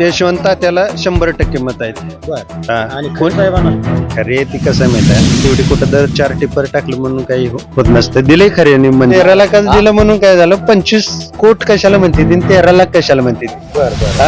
यशवंत त्याला शंभर टक्के मत आहेत. बर. हा. आणि कोण- खरे साहेबांना? खरे ती कसं आहे माहिती आहे? तेवढी कुठं दर चार टिपर टाकलं म्हणून काही हो- होत नसतं. दिले खरे आणि म्हणजे. तेरा लाखाच दिलं म्हणून काय झालं? पंचवीस कोट कशाला म्हणते ती? आणि तेरा लाख कशाला म्हणते ती? बर बर.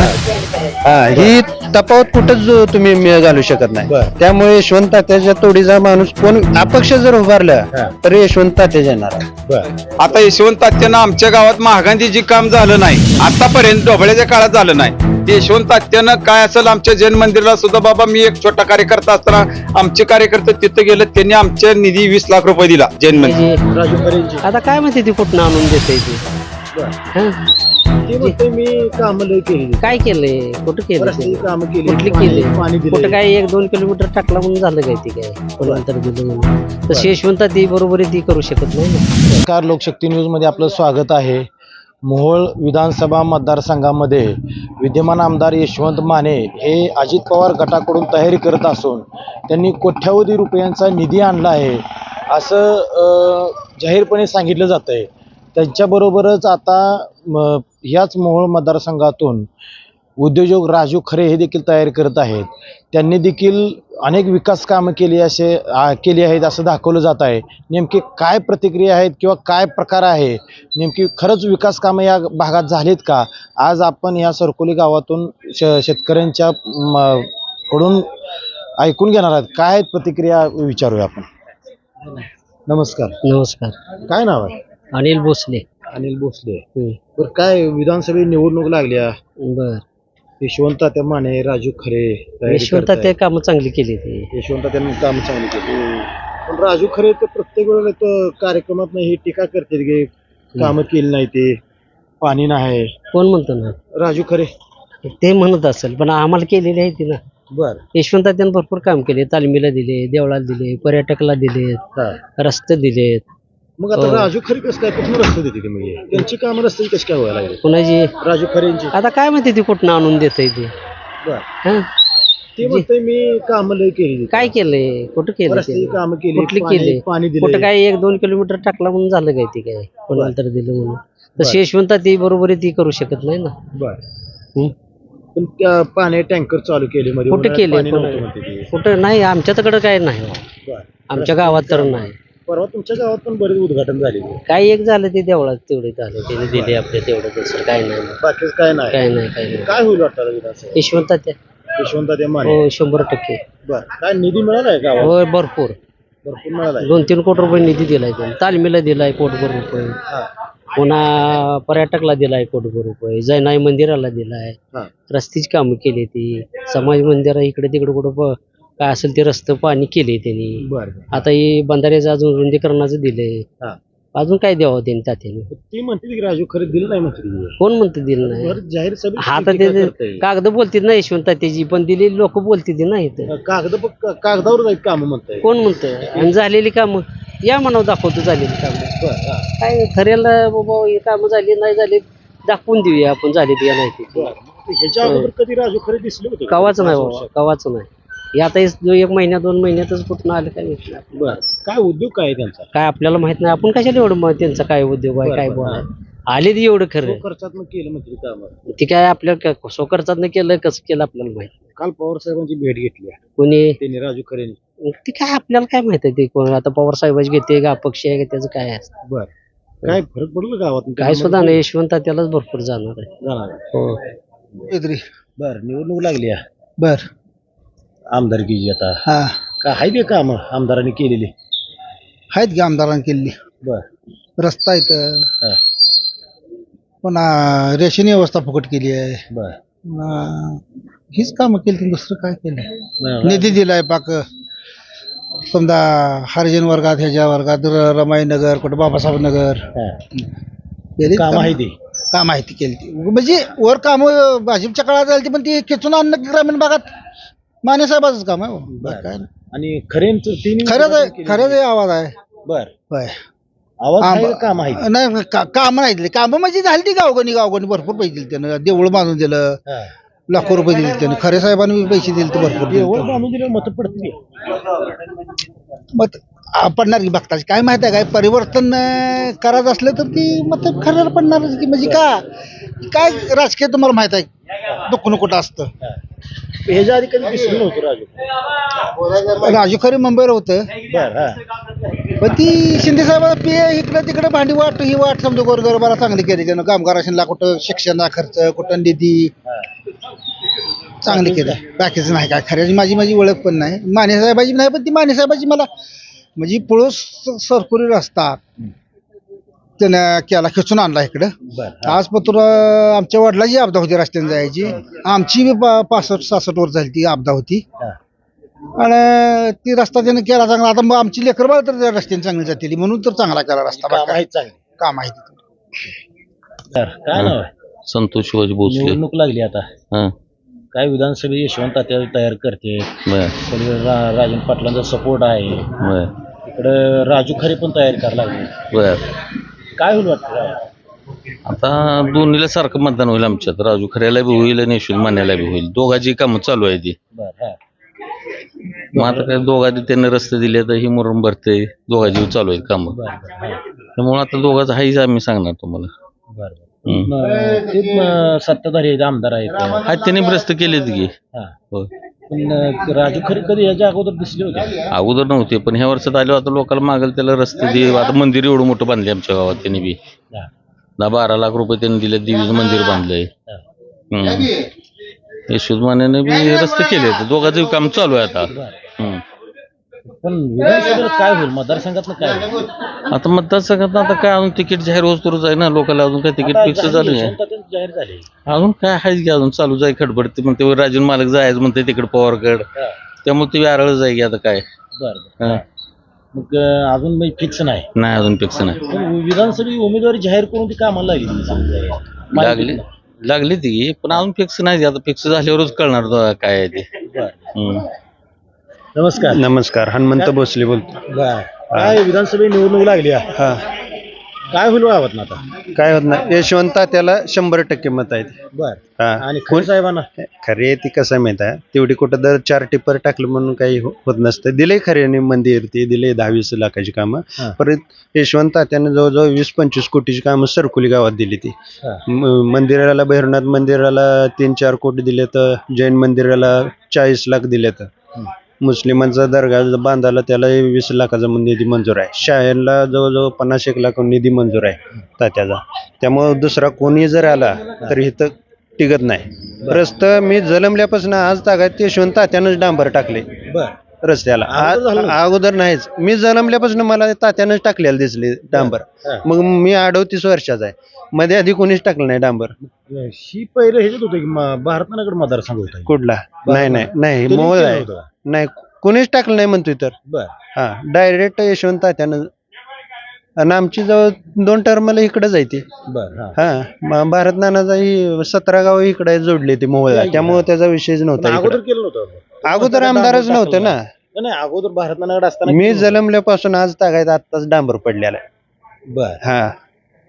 हा. ही तफावत कुठंच जो तुम्ही घालू शकत नाही. बर. त्यामुळे यशवंत तात्याच्या तोडीचा माणूस कोण? अपक्ष जर उभारलं. तर यशवंत तात्या येणार. बर. आता यशवंत तात्यानं आमच्या गावात महागांधी जी काम झालं नाही. आतापर्यंत ढोबळ्याच्या काळात झालं नाही. ते यशवंत तात्यानं काय असेल आमच्या जैन मंदिराला सुद्धा बाबा मी एक छोटा कार्यकर्ता असताना आमचे कार्यकर्ते तिथे गेले त्यांनी आमच्या निधी वीस लाख रुपये दिला जैन मंदिर. आता काय माहिती ती कुठनं आणून देते ती? हं? म्हणते मी कामं केली. काय केलंय? कुठं केलं? कामं केली. कुठली केली? पाणी कुठं काय एक दोन किलोमीटर टाकला म्हणून झालं काय ती काय? दिलं म्हणून. तशी यशवंत ती बरोबर ती करू शकत नाही नमस्कार लोकशक्ती न्यूजमध्ये आपलं स्वागत आहे. मोहोळ विधानसभा मतदारसंघामध्ये विद्यमान आमदार यशवंत माने हे अजित पवार गटाकडून तयारी करत असून त्यांनी कोट्यावधी रुपयांचा निधी आणला आहे असं जाहीरपणे सांगितलं जात आहे त्यांच्याबरोबरच आता म, ह्याच मोहोळ मतदारसंघातून उद्योजक राजू खरे हे देखील तयारी करत आहेत. त्यांनी देखील अनेक विकास कामं केली असे केली आहेत असं दाखवलं जात आहे. नेमकी काय प्रतिक्रिया आहेत किंवा काय प्रकार आहे? नेमकी खरंच विकास कामं या भागात झालीत का? आज आपण या सरकोली गावातून श शेतकऱ्यांच्या कडून ऐकून घेणार आहात. काय आहेत प्रतिक्रिया विचारूया आपण? नमस्कार. नमस्कार. काय नाव आहे? अनिल भोसले. अनिल भोसले. बरं काय विधानसभेत निवडणूक लागल्या बर. यशवंत त्या माने राजू खरे तयारी यशवंत करतायत. काम चांगली केली ती. यशवंत त्यांनी काम चांगली केली. पण राजू खरे तर प्रत्येक वेळेला तर कार्यक्रमात ही टीका करते की कामं केली नाही ते पाणी नाही. कोण म्हणतो ना? राजू खरे. ते म्हणत असेल पण आम्हाला केलेली आहे ती ना. बर. यशवंत त्यानं भरपूर काम केले तालमीला दिले देवळाला दिले पर्यटकला दिले हा. रस्ते दिलेत. मग आता हो. राजू खरे कसं काय? कुठून रस्ते देते ते म्हणजे? त्यांची कामं रस्ते कशी काय व्हायला लागली? कुणाची राजू खरेंची. आता काय माहिती ती कुठनं आणून देते ती? बर. हं? ते म्हणते मी कामं लय केली काय केलंय? कुठं केलं रस्त्याची ते? कामं केली कुठली पाणी- केली पाणी कुठं दिले काय एक दोन किलोमीटर टाकला म्हणून झालं काय ती काय? कोणाला तर दिलं म्हणून. तशी यशवंत ती बरोबर ती करू शकत नाही ना. बर. हं? पण त्या पाणी टँकर चालू केले मध्ये. कुठे उन्हाळ्यात केले पाणी नव्हतं म्हणते ते. कुठं? नाही आमच्याकडे काय नाही हो. बर. आमच्या गावात तर नाही. परवा तुमच्या गावात पण बरेच उद्घाटन झाले काय एक झालं ते देवळात तेवढे झालं. त्याने दिले आपले तेवढं दुसरं काय नाही. बाकीच काय नाही. काय नाही काय नाही. काय होईल वाटतं विधानसभा यशवंत त्या यशवंत ते माने. हो शंभर टक्के. बर. काय निधी मिळालाय गावात? होय भरपूर. भरपूर मिळालाय. दोन तीन कोटी रुपये निधी दिलाय त्यांनी. तालमीला दिलाय कोटभर रुपये. हा. पुन्हा पर्यटकला दिलाय कोटभर रुपये. जैनाई मंदिराला दिलाय. हा. रस्त्याची कामं केली ती. समाज मंदिर इकडे तिकडे कुठं प- काय असेल ते रस्ते पाणी केले त्यांनी. बर आता हे बंधाऱ्याचं अजून रुंदीकरणाचं दिलंय. हा. अजून काय द्यावं त्यांनी तात्याने? ती म्हणते की राजू खरे दिलं नाही म्हणते. कोण म्हणतं दिलं नाही? बरं जाहीर सभेत हा तर टीका ते करताय. कागद बोलतील ना यशवंत तात्याची पण दिलेली लोक बोलतील ना इथं. कागद प- कागदावर जाईल काम म्हणताय. कोण म्हणतं आणि झालेली कामं? या म्हणावं दाखवतो झालेली कामं. बर हा काय खऱ्याला बाबा हे कामं झाली नाही झाली दाखवून देऊया आपण झाली या नाही ती. बर. मग ह्याच्या अगोदर कधी राजू खरे दिसले होते का? कवाच नाही बाबा? कवाच नाही. हे आता हे जो एक महिन्या दोन महिन्यातच कुठून आलं काय माहिती नाही. बर काय उद्योग काय आहे त्यांचा? काय आपल्याला माहीत नाही. आपण कशाला एवढं मग त्यांचा काय उद्योग आहे बरं, काय बरं, बोलाय आले ती एवढं खरं. खर्चात केलं म्हणते काम ती काय आपल्या सो खर्चात केलं कसं केलं आपल्याला माहीत नाही. काल पवार साहेबांची भेट घेतली कोणी? त्यांनी राजू खरेने. ती काय आपल्याला काय माहीत आहे ते कोण? आता पवार साहेबाची घेते का अपक्ष आहे का त्याचं काय आहे? बर. काय फरक पडलं गावात काय सुद्धा नाही. यशवंत त्यालाच भरपूर जाणार आहे. जाणार. हो. बर निवडणूक लागली आहे. बर. आमदारकीची आता हा. काय आहे ते काम आमदारांनी केलेली? आहेत की आमदारांनी केली बर. रस्ता इथं हा. पुन्हा रेशन व्यवस्था फुकट केली आहे. बर. पुन्हा हीच कामं केली दुसरं काय केलं. निधी दिलाय पाक. समजा हरिजन वर्गात ह्याच्या वर्गात र- रमाई नगर कुठं बाबासाहेब नगर. हा. केली काम आहे ती काम आहे ती केली ती. म्हणजे वर काम भाजपच्या काळात झाली ती पण ती खेचून आणणं ग्रामीण भागात? माने साहेबाचंच काम आहे हो. बाकी काय नाही. आणि खरेंच तीन खरंच आहे खरंच आहे. आवाज आहे. बर. होय. आवाज आहे आम- का काम आहे नाही का- कामं नाही दिली. कामं म्हणजे झाली ती गावगणी गावगणी. भरपूर पैसे दिले त्यानं. देऊळ बांधून दिलं. हा. लाखो रुपये दिले त्यांनी. खरे साहेबांनी बी पैसे दिले तर भरपूर एवढं दिलं मत पडतील. आ, पडणार की बघताच काय माहिती आहे काय? परिवर्तन अं, करायचं असलं तर ती मत खऱ्याला पडणारच की. म्हणजे का? काय राजकीय तुम्हाला माहीत आहे? दुःख कुठं असतं? ह्याच्या आधी कधी दिसलं नव्हतं राजू. राजू खरे मुंबईला होतं. बर हा. पण ती शिंदे साहेब पे इकडे तिकडे भांडी वाट ही वाट समजा गोरगरबाला चांगली केली त्यानं. कामगारांना कुठं शिक्षणा खर्च कुठं निधी. चांगली केलं. बाकीचं नाही काय खऱ्याची माझी माझी ओळख पण नाही. माने साहेबाची नाही पण ती माने साहेबाची मला म्हणजे पळस सरकुरी रस्ता. त्यानं केला खेचून आणला इकडं. बर आज पत्र आमच्या वडिलाची आपदा होती रस्त्याने जायची. आमची बी पा- पासष्ट सासष्ट वर झाली ती आपदा होती. हा. आणि ती रस्ता त्याने केला चांगला. आता मग आमची लेकर बाळ तर त्या रस्त्याने चांगली जातील म्हणून तर चांगला केला रस्ता काम बाकी चांगली. काम आहे तिथं. बर काय नाव आहे? संतोष शिवाजी भोसले. निवडणूक लागली आता. हा. काय विधानसभा यशवंत तात्या तयार करते. बर. सगळे रा- राजन पाटलांचा सपोर्ट आहे. बर. इकडं राजू खरे पण तयार करायला लागले. बर. काय होईल वाटतं आता दोन्हीला सारखं मतदान होईल आमच्यात. राजू खऱ्याला बी होईल आणि यशवंत मान्याला बी होईल. दोघांची कामं चालू आहे ती बर हा. मग आता काय दोघांनी त्यांनी रस्ते दिले तर ही मुरुम भरते. दोघांची चालू आहेत कामं. बर बर हा. त्यामुळे आता दोघांचं हाईच आम्ही सांगणार तुम्हाला. बर बर. हम्म. मग ते म, सत्ताधारी आहेत आमदार आहेत. हा त्यांनी रस्ते केलेत की. हा. पण राजू खरे कधी याच्या अगोदर दिसले होते अगोदर नव्हते पण ह्या वर्षात आलो आता लोकांना मागेल त्याला रस्ते दे आता मंदिर एवढं मोठं बांधले आमच्या गावात त्यांनी बी हा. दहा बारा लाख रुपये त्यांनी दिले देवीचं मंदिर बांधलंय हा. हम्म. यशवंत मानेने बी रस्ते केले दोघांचं काम चालू आहे आता. पण विधानसभेला काय होईल? मतदारसंघात काय होईल? आता मतदारसंघात आता काय अजून तिकीट जाहीर होत तरच आहे ना? लोकांना अजून काय तिकीट आता फिक्स जाहीर- झालं नाही. जाहीर झाले. अजून काय आहे की अजून चालू जाय खडबड ते म्हणते राजन मालक जायचं म्हणते तिकडे पवारकड हा. त्यामुळे ते आरळ जाय की आता काय. बर बर. हा. मग अं, अजून फिक्स नाही? नाही अजून फिक्स नाही. पण विधानसभेची उमेदवारी जाहीर करून ती कामाला लागली. लागली. लागली ती पण अजून फिक्स नाही. आता फिक्स झाल्यावरच कळणार तो काय आहे ते. बर. हम्म. नमस्कार. नमस्कार हनुमंत भोसले बोलतो. बर. काय विधानसभा निवडणूक लागली आहे. हा. काय होईल वावत ना आता? काय होत नाही. यशवंत त्याला शंभर टक्के मत आहेत. बर. हा. आणि खरे साहेबांना? खरे ती कसं आहे माहीत आहे? तेवढी कुठं दर चार टिपर टाकलं म्हणून काही हो- होत नसतं. दिले खऱ्याने मंदिर ते दिले दहा वीस लाखाची कामं. हा. परत यशवंत तात्यानं जवळजवळ वीस पंचवीस कोटीची कामं सरकुली गावात दिली ती. हा. म- मंदिराला भैरवनाथ मंदिराला तीन चार कोटी दिले तर जैन मंदिराला चाळीस लाख दिले तर मुस्लिमांचा दर्गा बांधायला त्याला वीस लाखाचा निधी मंजूर आहे. शाळेला जवळजवळ पन्नास एक लाख निधी मंजूर आहे तात्याचा. त्यामुळं दुसरा कोणी जर आला तर इथं टिकत नाही. रस्ता मी जलमल्यापासून आज तागात यशवंत तात्यानंच डांबर टाकले. रस्त्याला. अगोदर नाहीच. मी जन्मल्यापासून मला तात्यानंच टाकलेलं दिसले डांबर. मग मी अडोतीस वर्षाचा आहे. मध्ये आधी कोणीच टाकलं नाही डांबर. ही पहिले ह्याच्यात होतं भारतनगर मतदारसंघ होता कुठला? नाही नाही नाही मोळ आहे? नाही कोणीच टाकलं नाही म्हणतोय तर. बर. हा डायरेक्ट यशवंत तात्यानं आणि आमची जवळ दोन टर्मला इकडे जायते. बर हा. हा म- भारत नानाचाही सतरा गाव इकडे जोडले ते मोहळा त्यामुळे त्याचा विषयच नव्हता अगोदर. केलं नव्हतं अगोदर आमदारच नव्हतं ना. नाही, नाही अगोदर भारतनगर असताना मी केलं. जन्मल्यापासून आज तागायत आत्ताच डांबर पडलेला आहे. बर. हा.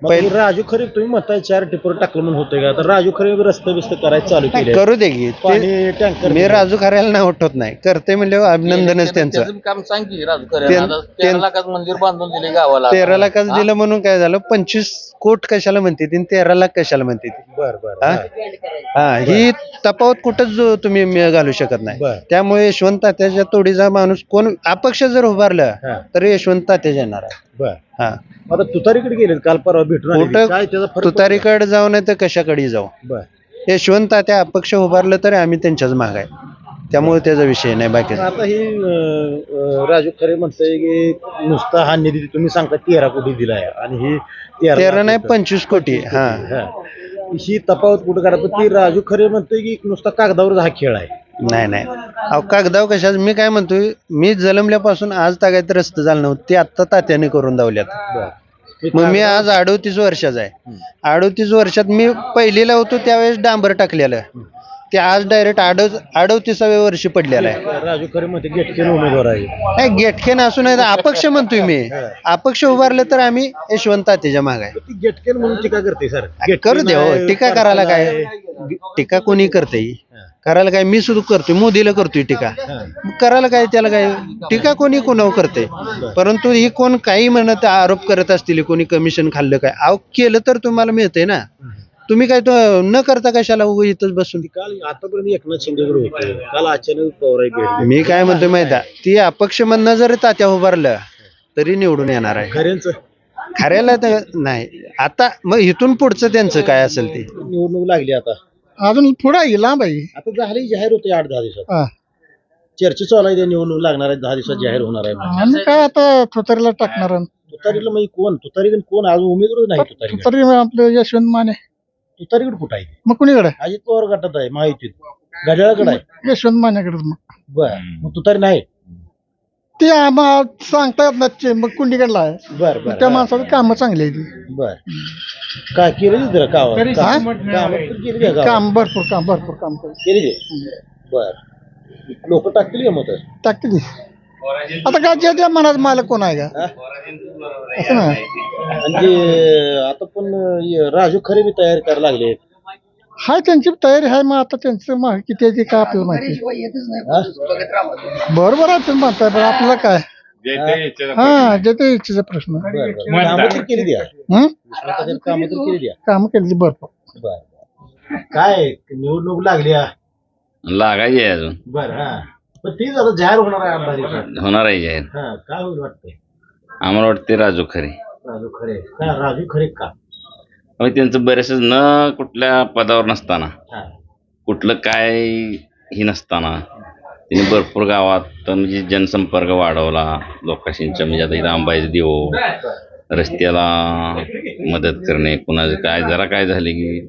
पहिले- राजू खरे तुम्ही म्हणताय चार टिपर टाकलं म्हणून होतंय का? तर राजू खरे रस्ते बिस्ते करायचं चालू केले करू दे की. ते- पाणी टँकर मी राजू खऱ्याला नाही उठवत नाही. करते म्हणजे अभिनंदनच त्यांचं त्याचं. काम सांग की राजू त्यां- आता तेरा त्यां- लाखाचं मंदिर बांधून दिले गावाला तेरा लाखाच दिलं म्हणून काय झालं? पंचवीस कोट कशाला म्हणते ती? आणि तेरा लाख कशाला म्हणते ती? बर बर हा? हा. तफावत कुठंच जो तुम्ही मे- घालू शकत नाही. त्यामुळे यशवंत तात्याच्या तोडीचा माणूस कोण अपक्ष जर उभारलं हा. तर यशवंत तात्या येणार आहे. बर. हा. आता तुतारीकडे गेले काल परवा भेटून आले. कुठं काय त्याचा फरक तुतारीकडे जाऊ नाही तर कशाकडे जाऊ? बर. यशवंत तात्या अपक्ष उभारलं तर आम्ही त्यांच्याच माग आहे. त्यामुळे त्याचा विषय नाही बाकी आता ही अं, अं, राजू खरे म्हणतंय की नुसता हा निधी तुम्ही सांगता तेरा कोटी दिलाय आणि ही तेरा नाही. पंचवीस कोटी हा. हा. ही तफावत कुठं पण ती राजू खरे म्हणतोय की नुसता कागदावर हा खेळ आहे. नाही नाही. अहो कागदाव कशाच? मी काय म्हणतोय मी जन्मल्यापासून आज तागायत रस्ते झालं नव्हतं ते आत्ता तात्याने करून दावल्यात. बर. मग मी आज अडोतीस वर्षाचा आहे. अडोतीस वर्षात मी पहिलीला होतो त्यावेळेस डांबर टाकलेलं. ते आज डायरेक्ट अडव अडोतीसाव्या वर्षी पडलेलं आहे. राजू खरे म्हणते गेटकेन उमेदवार आहे. नाही गेटखेन असू नाही तर अपक्ष म्हणतोय मी. अपक्ष उभारलं तर आम्ही यशवंत तात्याच्या माग आहे. ती गेटकेन म्हणून टीका करते सर. करू दे हो. टीका करायला काय? टीका कोणी करते? करायला काय? मी सुद्धा करतोय. मोदीला करतोय टीका. मग करायला काय? त्याला काय? टीका कोणी कोणावर करते? परंतु ही कोण काही म्हणत आरोप करत असतील कोणी कमिशन खाल्लं काय? अहो केलं तर तुम्हाला मिळतंय ना. तुम्ही काय तो न करता कशाला उभं इथंच बसून? काल आतापर्यंत एकनाथ शिंदेकडे होते. काल अचानक पवार भेट मी काय म्हणतोय माहिती? ती अपक्ष म्हणणं जरी तात्या उभारलं तरी निवडून येणार आहे. खऱ्यांचं. खऱ्याला तर नाही. आता मग इथून पुढचं त्यांचं काय असेल ते? निवडणूक लागली आता. अजून पुढे आहे लांब आहे? आता झाली जाहीर होते आठ दहा दिवसात. हा. चर्चा चालू आहे त्या निवडणूक लागणार आहे दहा दिवसात जाहीर होणार आहे. आम्ही काय आता थोतरीला टाकणार? तुतारीला म्हणजे कोण? तुतारीकडे कोण? अजून उमेदवार नाही तुतारी तरी आपलं यशवंत माने. तुतारीकडे कुठं आहे? मग कुणीकडे? अजित पवार गटात आहे माहितीत घड्याळाकडे आहे. यशवंत मानेकडे मग. बर मग तुतारी नाही? ते आम्हाला सांगता येत नाही मग कुंडीकडला आहे. बर बर. त्या माणसाची कामं चांगली आहे ती बर. काय केली जरा गावात? तरी हा? कामं तर केली आहे गावात. काम भरपूर काम भरपूर काम करते केली ते बर. लोक टाकतील का मत टाकते ती आता काय जे त्या मनात मालक कोण आहे का? असं ते आता पण राजू खरे बी तयारी करायला लागले हाय त्यांची तयारी आहे मग आता त्यांचं मा- किती आहे ते काय आपल्याला माहिती? बरोबर आहे तुम्ही म्हणताय पण आपल्याला काय? हा जे ते इच्छेचा प्रश्न. कामं तर केली द्या. हं? कामं तर केली द्या. कामं केली ती भरपूर बर काय निवडणूक लागली. लागायची आहे अजून. बर हा. पण ती आता जाहीर होणार आहे. होणार आहे जाहीर. हा काय होईल वाटतंय? आम्हाला वाटते राजू खरे. राजू खरे. काय राजू खरे का? त्यांचं बरेचसे न कुठल्या पदावर नसताना. कुठलं काय ही नसताना. त्यांनी भरपूर गावात म्हणजे जनसंपर्क वाढवला. लोकांशींच्या म्हणजे आता इथं आंबाईचं देव रस्त्याला मदत करणे कुणाचं काय जरा काय झाले की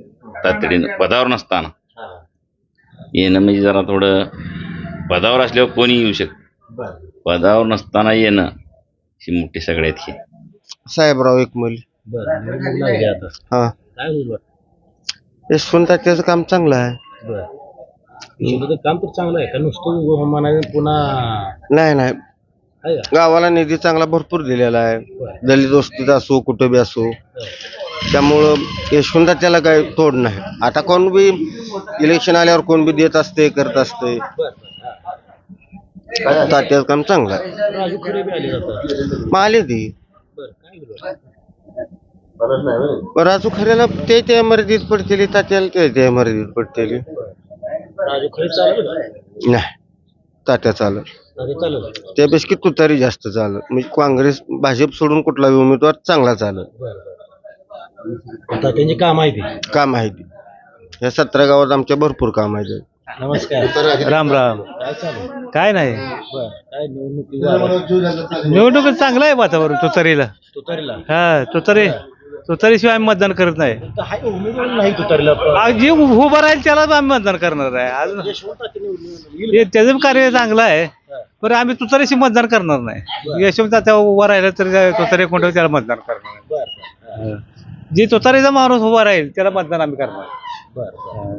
तातडीनं पदावर नसताना. येणं म्हणजे जरा थोडं पदावर असल्यावर कोणी येऊ शकतं पदावर नसताना येणं ही मोठी सगळ्यात ही. साहेबराव एकमल. बर निवडणूक लागली आता. हा. काय होईल वाटतं यशवंत त्याचं काम चांगलं आहे. बर. काम तर चांगलं आहे का नुसतं उभं म्हणायचं पुन्हा नाही नाही. आहे का? गावाला निधी चांगला भरपूर दिलेला आहे. बरं. दलित वस्तीत असो कुठं बी असो. त्यामुळं यशवंत त्याला काय तोड नाही. आता कोण बी इलेक्शन आल्यावर कोण बी देत असते करत असते तात्याचं काम चांगलं आहे. राजू खरे बी आले जातात. मग आले ती. बर काय राजू खऱ्याला ते त्या मर्यादित पडतेली तात्याला ते त्या मर्यादित पडतेली. राजू खरे? नाही तात्या चालत राजू चालेल त्यापेक्षा तुतारी जास्त चालत म्हणजे काँग्रेस भाजप सोडून कुठला उमेदवार चांगला चालत बर बर. आता त्यांची काम आहे ती काम आहे ती या सतरा गावात आमच्या भरपूर काम आहे नमस्कार. राम राम. काय नाही. काय निवडणुकी चांगलं आहे वातावरण तुतारीला. तुतारीला? हा तुतारी. तुतारीशिवाय आम्ही मतदान करत नाही. तुतारीला. जे उभं राहील त्यालाच आम्ही मतदान करणार आहे. अजून. हे त्याचं बी कार्य चांगलं आहे. पण आम्ही तुतारीशी मतदान करणार नाही. यशवंत त्या उभा राहिला तर तुतारी कोणत्या त्याला मतदान करणार जे तुतारीचा माणूस उभा राहील त्याला मतदान आम्ही करणार.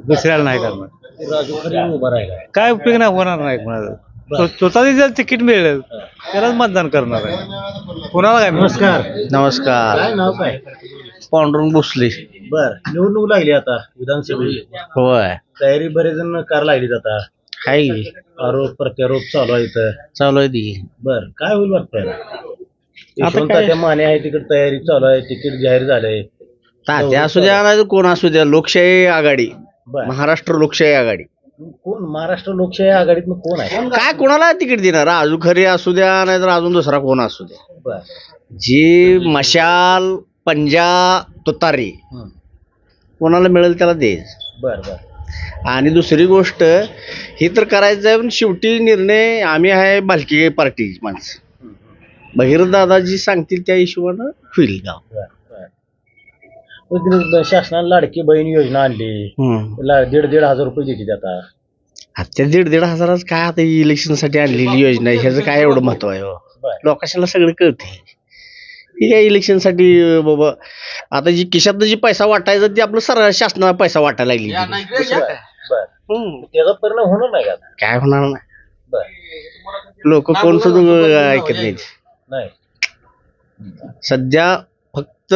दुसऱ्याला नाही करणार. उभा राहिला काय उपयोग नाही होणार नाही कोणाचा. तुतारी जर तिकीट मिळेल त्यालाच मतदान करणार आहे. कोणाला काय नमस्कार. नमस्कार. काय नाव काय? पांडुरंग भोसले. बर. निवडणूक लागली आता विधानसभेची. होय. तयारी बरेच जण कार लागली आता. हाय. आरोप प्रत्यारोप चालू आहे इथं. चालू आहे ती. बर. काय होईल वाटतं यशवंत तात्या माने आहे तिकडे तयारी चालू आहे तिकीट जाहीर झालंय. तात्या असू द्या नाही कोण असू द्या लोकशाही आघाडी. बर. महाराष्ट्र लोकशाही आघाडी. कोण? महाराष्ट्र लोकशाही आघाडीत कोण आहे? काय कोणाला तिकीट देणार? राजू खरे असू द्या नाहीतर अजून दुसरा कोण असू द्या. बर. जी मशाल पंजा तुतारी हं. कोणाला मिळेल त्याला दे. बर बर. आणि दुसरी गोष्ट ही तर करायचं आहे पण शेवटी निर्णय आम्ही आहे बालकी पार्टीची माणसं. भगीरथ दादाजी सांगतील त्या हिशोबानं होईल गाव. बर. शासनाने लाडकी बहीण योजना आणली. हम्म. ला- दीड दीड हजार रुपये देते आता आता त्या दीड दीड हजाराच काय आता इलेक्शनसाठी आणलेली योजना आहे? ह्याचं काय एवढं महत्त्व आहे हो? बर. लोकांना सगळं कळते ही काय इलेक्शनसाठी बाबा आता जी खिशात जी पैसा वाटायचा ती आपलं सर शासनाला पैसा वाटायला लागली. बर. हम्म. त्याचा परिणाम होणार नाही का आता? काय होणार नाही. बर. लोक कोण सुद्धा ऐकत नाहीत. नाही. सध्या फक्त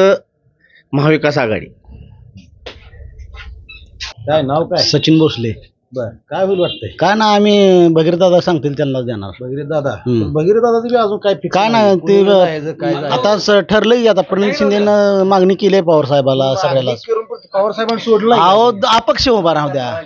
महाविकास आघाडी. काय नाव काय? सचिन भोसले. बर. काय होईल वाटतंय? काय ना आम्ही भगीर दादा सांगतील त्यांना देणार. भगीरथ दादा? हम्म. भगीरथ दादाचं बी अजून काय fix काय नाही. कुणाला जायचं, ते काय जायचं. आता स- ठरलंय आता प्रणित शिंदेनं मागणी केली आहे पवार साहेबाला सगळ्याला. मागणी करून पण पवार साहेबांनी सोडलं अहो अपक्ष उभा राहू द्या.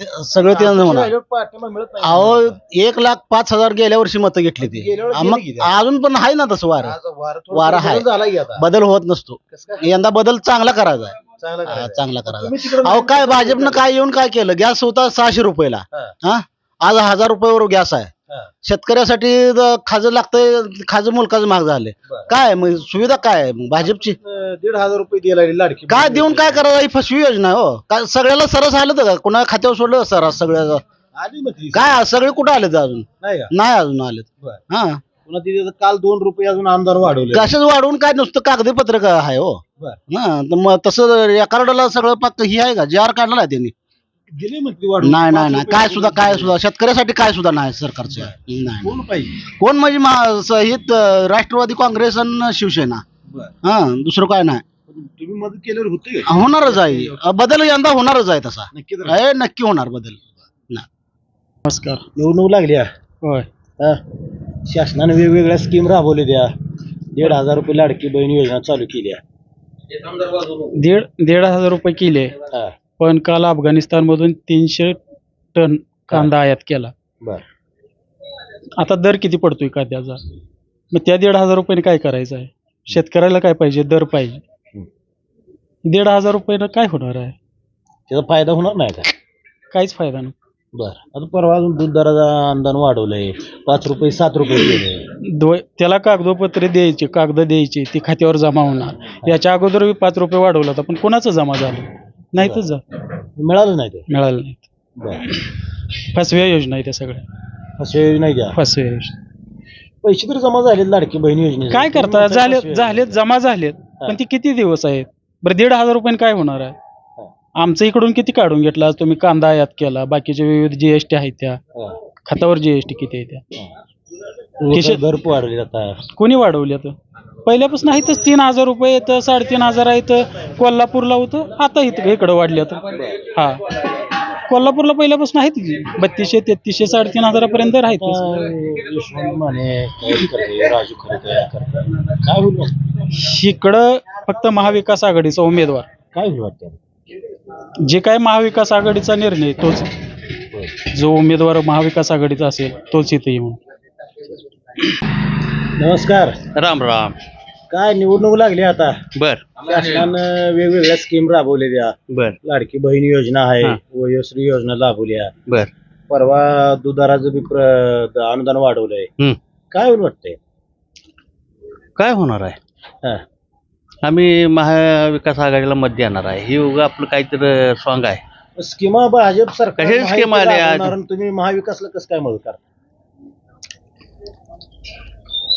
ते सगळं ते होणार पाठिंबा मिळत नाही. अहो एक लाख पाच हजार गेल्या वर्षी मतं घेतली ती. गेल्या वर्षी मग गेली की अजून पण आहे ना तसं वार. आज वारं थोडं बदल आहे. झाला की आता. बदल होत नसतो. यंदा बदल चांगला करायचा आहे. चांगला हा, करायचं. चांगला तुम्ही करायचा. तिकडं अहो काय भाजपनं काय येऊन काय केलं? गॅस होता सहाशे रुपयाला. हा. हा? आज हजार रुपयावर गॅस आहे. हा. शेतकऱ्यासाठी ज- खाजं लागतंय खाजं मुलकाचं महाग झाले. बरं. काय मग सुविधा काय आहे? मग भाजपची? अं, दीड हजार रुपये द्यायला लागली लाडकी काय देऊन. काय करायचं ही फसवी योजना आहे हो. काय सगळ्याला सरस आलं होतं का? कुणा खात्यावर सोडलं सरस सगळ्या आली मग ती. काय सगळे कुठं आले अजून? नाही का? नाही अजून आलेत. बरं. हा. पुन्हा तिथे काल दोन रुपये अजून अनुदान वाढवले. कशाच वाढवून काय नुसतं कागदपत्र का आहे हो? बरं. हा तर मग तसं या कार्डाला सगळं पाक ही आहे का? जे आर काढला आहे त्यांनी. दिले वाढवून. नाही नाही नाही. काय सुद्धा काय. सुद्धा. शेतकऱ्यासाठी काय सुद्धा नाही सरकारचं. नाही नाही. कोण पाहिजे? कोण म्हणजे मा- स- हे त- राष्ट्रवादी काँग्रेस आणि शिवसेना. बरं. हा दुसरं काय नाही. तुम्ही मदत केल्यावर होते का? होणारच आहे. बदल यंदा होणारच आहे तसा. नक्की तर. आहे नक्की होणार बदल. नमस्कार. निवडणूक लागली. होय. हा. शासनाने वेगवेगळ्या स्कीम राबवल्या द्या दीड हजार रुपये लाडकी बहीण योजना चालू केली आहे दीड दीड हजार रुपये केले. हा. पण काल अफगाणिस्तान मधून तीनशे टन कांदा आयात केला. बर. आता दर किती पडतोय कांद्याचा? मग त्या दीड हजार रुपयाने काय करायचं आहे? शेतकऱ्याला काय पाहिजे? दर पाहिजे. दीड हजार रुपयानं काय होणार आहे? त्याचा फायदा होणार नाही का? काहीच फायदा नाही. बर. आता परवा अजून दूध दराचा अनुदान वाढवलंय. पाच रुपये सात रुपये केले. दो त्याला कागदोपत्रे द्यायचे कागद द्यायचे ती खात्यावर जमा होणार. याच्या अगोदर पाच रुपये वाढवला होता पण कोणाचं जमा झालं? नाही तर जा मिळालं नाही ते? मिळालं नाही. बर. फसव्या योजना आहे त्या सगळ्या. असे नाही द्या फसव्या योजना. पैसे तर जमा झाले लाडकी बहीण योजने काय करता? झाले झालेत जमा झालेत. पण ती किती दिवस आहेत? बरं दीड हजार रुपयाने काय होणार आहे? आमचं इकडून किती काढून घेतला? आज तुम्ही कांदा आयात केला बाकीचे विविध जीएसटी आहेत त्या. खतावर जीएसटी किती आहे त्या? किशे- घर वाढवले आता. कोणी वाढवले तर पहिल्यापासून आहेतच तीन हजार रुपये येतं साडेतीन हजार आहेत कोल्हापूरला होतं आता इथं इकडं वाढले तर हा. कोल्हापूरला पहिल्यापासून आहेत की? बत्तीसशे तेहतीसशे साडेतीन हजारापर्यंत आहेत यशवंत माने काय करते राजू खरे काय होईल मग? इकडं फक्त महाविकास आघाडीचा उमेदवार. काय होईल वाटतं? जे काय महाविकास आघाडीचा निर्णय तोच जो उमेदवार महाविकास आघाडीचा असेल तोच इथे येऊन नमस्कार. राम राम. काय निवडणूक लागली आता? बर. शासनानं वेगवेगळ्या स्कीम राबवलेल्या. बर. लाडकी बहीण योजना आहे हा. वयोश्री योजना राबवल्या बर. परवा दुधाराचं बी प्र- अनुदान वाढवलंय. हम्म. काय होईल वाटतंय? काय होणार आहे? हा. आम्ही महाविकास आघाडीला मत देणार आहे. हे उगा आपलं काहीतरी सॉंग आहे. स्कीमा भाजप सरकार महायुती स्कीमा आणि तुम्ही महाविकासला कसं काय मदत करता?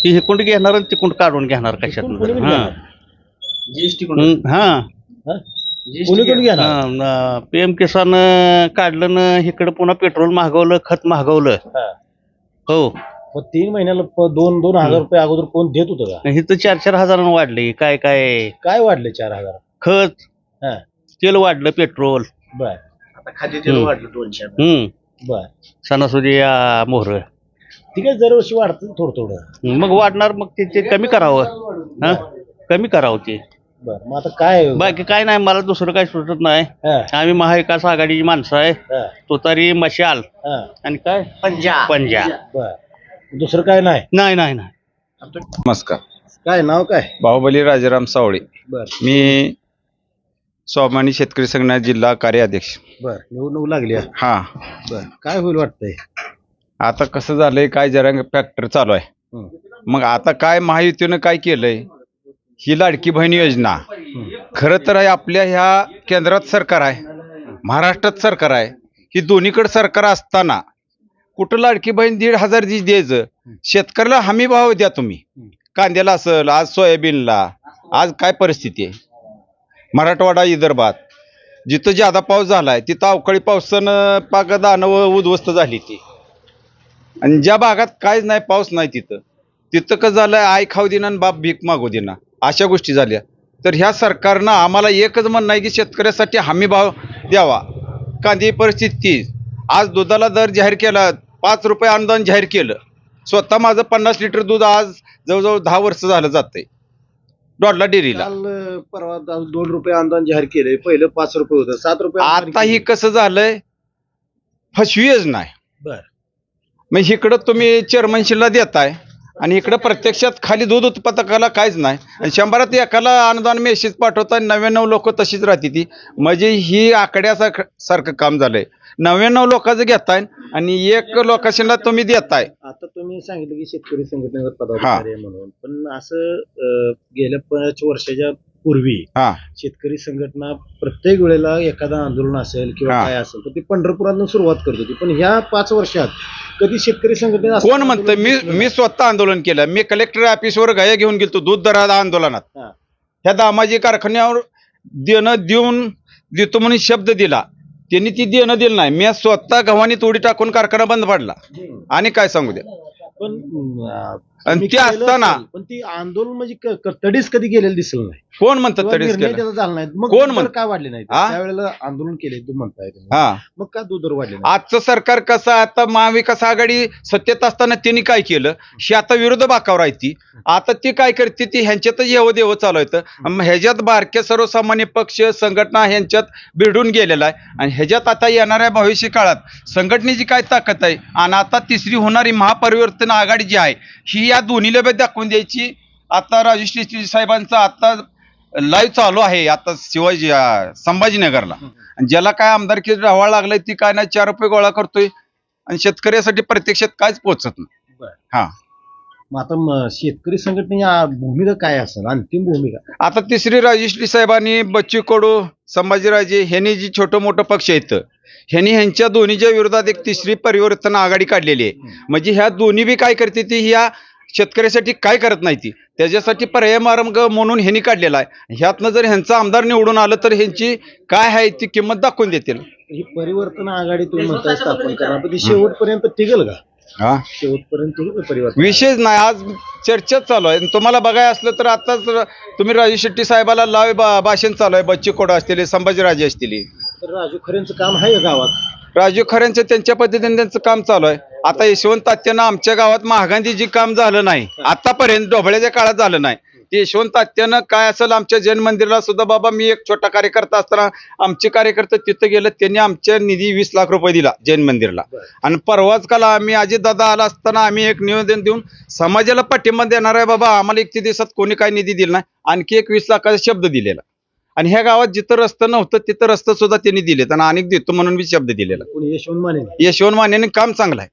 ती हिकुंड घेणार आणि तिकुंड काढून घेणार कशात कोणी हा. घेणार? हा हा? घेणार. पी एम किसान अं, काढलं ना इकडं पुन्हा पेट्रोल महागवलं खत महागवलं. हा. हो. मग तीन महिन्याला प- दोन दोन हजार रुपये अगोदर कोण देत होतं का? इथं चार चार हजारानं वाढले. काय काय? काय वाढले चार हजार? खत हा. तेल वाढलं पेट्रोल. बर. हम्म. वाढलं दोनशे हम्म. बर. सणासुदी मोहर. ठीक आहे दरवर्षी वाढतं थोडं थोडं. मग वाढणार मग ते ते कमी करावं. हा? कमी करावं ते. बर मग आता काय? बाकी काय नाही मला दुसरं काय सुचत नाही. हा, आम्ही महाविकास आघाडीची माणसं आहे. हा, तुतारी मशाल. हा, आणि काय? पंजा. पंजा. बर. दुसरं काय नाही? नाही नाही नाही. नमस्कार. काय नाव काय? बाहुबली राजाराम सावळे. बर. मी स्वाभिमानी शेतकरी संघटना जिल्हा कार्याध्यक्ष. बर निवडणूक लागली आहे. हा. बर काय होईल वाटतंय? आता कसं झालंय काय जरा फॅक्टर चालू आहे. मग आता काय महायुतीनं काय केलंय? ही लाडकी बहीण योजना. खरं तर आपल्या ह्या केंद्रात सरकार आहे. महाराष्ट्रात सरकार आहे. ही दोन्हीकडे सरकार असताना कुठं लाडकी बहीण दीड हजार जी द्यायचं शेतकऱ्याला हमी भाव द्या तुम्ही. कांद्याला असेल आज सोयाबीनला आज काय परिस्थिती आहे? मराठवाडा विदर्भात जिथं ज्यादा पाऊस झालाय तिथं अवकाळी पावसानं पाक दानव उद्ध्वस्त झाली ती. आणि ज्या भागात काहीच नाही पाऊस नाही तिथं तिथं कसं झालंय आई खाऊ देना आणि बाप भीक मागू देना अशा गोष्टी झाल्या. तर ह्या सरकारनं आम्हाला एकच म्हणणं आहे की शेतकऱ्यासाठी हमी भाव द्यावा. कांदी परिस्थिती आज दुधाला दर जाहीर केला पाच रुपये अनुदान जाहीर केलं. स्वतः माझं पन्नास लिटर दूध आज जवळजवळ दहा वर्ष झालं जातंय. डॉडला डेअरीला. काल अं, परवा दा- दोन रुपये अनुदान जाहीर केले पहिलं पाच रुपये होतं. सात रुपये अनुदान आता ही. कसं झालंय? फसवीच नाही. बर. मग इकडं तुम्ही चेअरमनशीला देताय. आणि इकडं प्रत्यक्षात खाली दूध उत्पादकाला काहीच नाही. आणि शंभरात एकाला अनुदान मेसेज पाठवताय नव्याण्णव लोक तशीच राहते ती. म्हणजे ही आकड्यासारखं सारखं काम झालंय. नव्याण्णव लोकांचं घेताय आणि एक लोकेशनला तुम्ही देताय. आता तुम्ही सांगितलं की शेतकरी संघटनेचा पदाधिकारी आहे म्हणून. पण असं अं, गेल्या पाच वर्षाच्या पूर्वी हा. शेतकरी संघटना प्रत्येक वेळेला एखादं आंदोलन असेल किंवा हा. काय असेल तर ती पंढरपुरातून सुरुवात करत होती. पण ह्या पाच वर्षात कधी शेतकरी संघटनेत असं कोण म्हणतं आंदोलन मी मी स्वतः आंदोलन केलं. मी कलेक्टर ऑफिसवर गया घेऊन गेलो दूध दरात आंदोलनात. हा. ह्या दामाजी कारखान्यावर देणं देऊन देतो म्हणून शब्द दिला. त्यांनी ती देणं दिलं नाही. मी स्वतः गव्हाणी तोडी टाकून कारखाना बंद पाडला. आणि काय सांगू द्या? पण अं, आणि ते असताना- पण ती आंदोलन म्हणजे क- तडीस कधी गेलेलं दिसलं नाही. कोण म्हणतं किंवा तडीस निर्णय केलं त्याचा झाला नाही. मग कोण कोण म्हण- काय वाढले नाही? त्यावेळेला आंदोलन केले तुम्ही म्हणताय तुम्ही. हा. मग का दूध दर वाढले नाही आजचं सरकार कसं आहे, आता महाविकास आघाडी सत्तेत असताना त्यांनी काय केलं? ही आता विरोध बाकावर आहे ती. आता ती काय करते? ती ह्यांच्यातच येव देव चालू येतं मग ह्याच्यात बारक्या सर्वसामान्य पक्ष संघटना ह्यांच्यात भिडून गेलेला आहे. आणि ह्याच्यात आता येणाऱ्या भविष्य काळात संघटनेची काय ताकद आहे? आणि आता तिसरी होणारी महापरिवर्तन आघाडी जी आहे ही या दोन्हीला बी दाखवून द्यायची. आता राजू शेट्टी साहेबांचा आता लाईव्ह चालू आहे. आता शिवाजी संभाजीनगरला. आणि ज्याला काय आमदारकी राहावं लागलंय ती काय नाही चार रुपये गोळा करतोय. आणि शेतकऱ्यासाठी प्रत्यक्षात काहीच पोहोचत नाही. हा. मग आता शेतकरी संघटनेची भूमिका काय असेल? अंतिम भूमिका? आता तिसरी राजेश्री साहेबांनी बच्चू कडू संभाजीराजे ह्यांनी जी छोटं मोठं पक्ष आहेत ह्यांनी ह्यांच्या दोन्हीच्या विरोधात एक तिसरी परिवर्तन आघाडी काढलेली आहे. म्हणजे ह्या दोन्ही बी काय करते ती ह्या शेतकऱ्यासाठी काय करत नाही ती? त्याच्यासाठी पर्याय मार्ग म्हणून ह्यांनी काढलेला आहे. ह्यातनं जर ह्यांचं आमदार निवडून आलं तर ह्यांची काय आहे ती किंमत दाखवून देतील. ही परिवर्तन आघाडी तुम्ही म्हणताय स्थापन करणार पण ती शेवटपर्यंत टिकेल का? हा? शेवटपर्यंत टिकेल का परिवर्तन? विशेष नाही. आज चर्चाच चालू आहे. आणि तुम्हाला बघाय असलं तर आताच तुम्ही राजू शेट्टी साहेबाला लावे बा- भाषण चालू आहे. बच्चू कडू असतील संभाजीराजे असतील. तर राजू खरेंचं काम आहे का गावात? राजू खऱ्यांचं त्यांच्या पद्धतीने त्यांचं काम चालू आहे. आता यशवंत तात्यांना आमच्या गावात महागांधी जी काम झालं नाही. आतापर्यंत ढोबळ्याच्या काळात झालं नाही. ते यशवंत तात्यानं काय असेल आमच्या जैन मंदिराला सुद्धा बाबा मी एक छोटा कार्यकर्ता असताना आमचे कार्यकर्ते तिथं गेलं त्यांनी आमच्या निधी वीस लाख रुपये दिला जैन मंदिरला. आणि परवाच काला आम्ही अजितदादा आला असताना आम्ही एक निवेदन देऊन समाजाला पाठिंबा देणार आहे बाबा आम्हाला एक दिवसात कोणी काय निधी दिला नाही. आणखी एक वीस लाखाचा शब्द दिलेला. आणि ह्या गावात जिथं रस्तं नव्हतं तिथं रस्तं सुद्धा त्यांनी दिलेत. आणि अनेक देतो म्हणून बी शब्द दिलेला. यशवंत माने यशवंत मानेने काम चांगलं आहे.